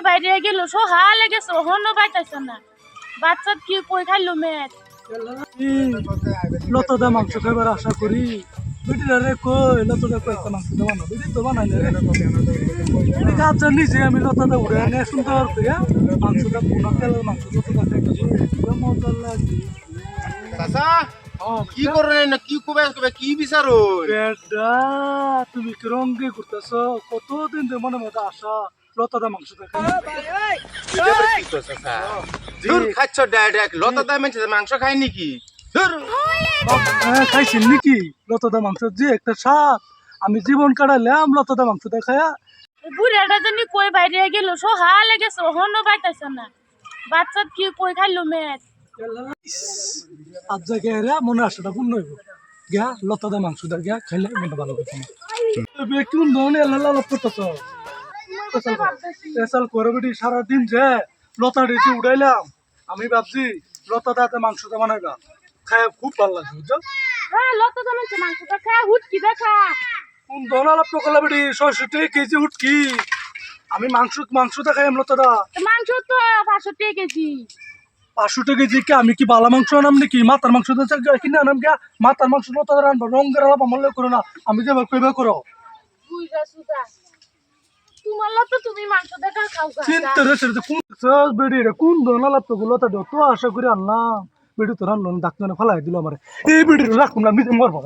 কই বাইরে গেল? সহালে গেছে হনো পাইতাছ না। বাচ্চা কি কই খাইলো মেট লতদা মাংস খাবার আশা করি। বেটিরা রে কই লতদা কয়েকটা মাংস দেওয়া না? বেটি তো বানাই না রে। কাজ নিজে আমি লতদা উড়ে আনে সুন্দর করে। মাংসটা পুনা তেলের মাংস লতদা খাইতেছি মজা লাগে। চাচা কি না কি কবে কবে কি বিচারো বেডা তুমি কি রঙ্গে কতদিন ধরে মনে মতো আশা? লতাদা মাংস দেখা দূর খাচ্ছ ডাইরেক্ট লতা দাম মাংস খাই নাকি দূর হ্যাঁ খাইছেন নাকি? লতাদা মাংস যে একটা স্বাদ। আমি জীবন কাটালাম লতাদা মাংস দেখায়া। বুড়াটা জানি কই বাইরে গেল সহালে গেছে হনো পাইতাছ না। বাচ্চা কি কই খাইলো মেট আজ জায়গায় মনে আশাটা পূর্ণ হইব। গিয়া লতাদা মাংস দা গিয়া খাইলে মনে ভালো কথা কোন ধরনের লালা লাভ করতেছ। স্পেশাল করে বেটি সারাদিন যে লতা ডেচে উড়াইলাম আমি ভাবছি লতা দাতে মাংসটা বানাইবা খায় খুব ভালো লাগছে বুঝছ? হ্যাঁ লতা জানাচ্ছে মাংসটা খা হুটকি দেখা। কোন করলে বেটি ছয়শো টাকা কেজি উঠকি আমি মাংস মাংসটা খাই লতা দা। মাংস তো পাঁচশো টাকা কেজি। পাঁচশো কেজি কি? আমি কি বালা মাংস আনাম নাকি? মাথার মাংস তো কিনে আনাম গিয়া মাথার মাংস লতা দা আনব রঙের আলাপ আমার করো না। আমি যে কইবা করো। তোমার লতা তুমি মাংস দেখা খাও গা। চিন্তা রে সেটা কোন সস বেডি রে কোন ধরনা লাভ তো গুলো তো তো আশা করে আনলাম। বেডি তোর ডাক্তার ফলাই দিল আমারে। এই বেডি রাখুন না মিজে মরবো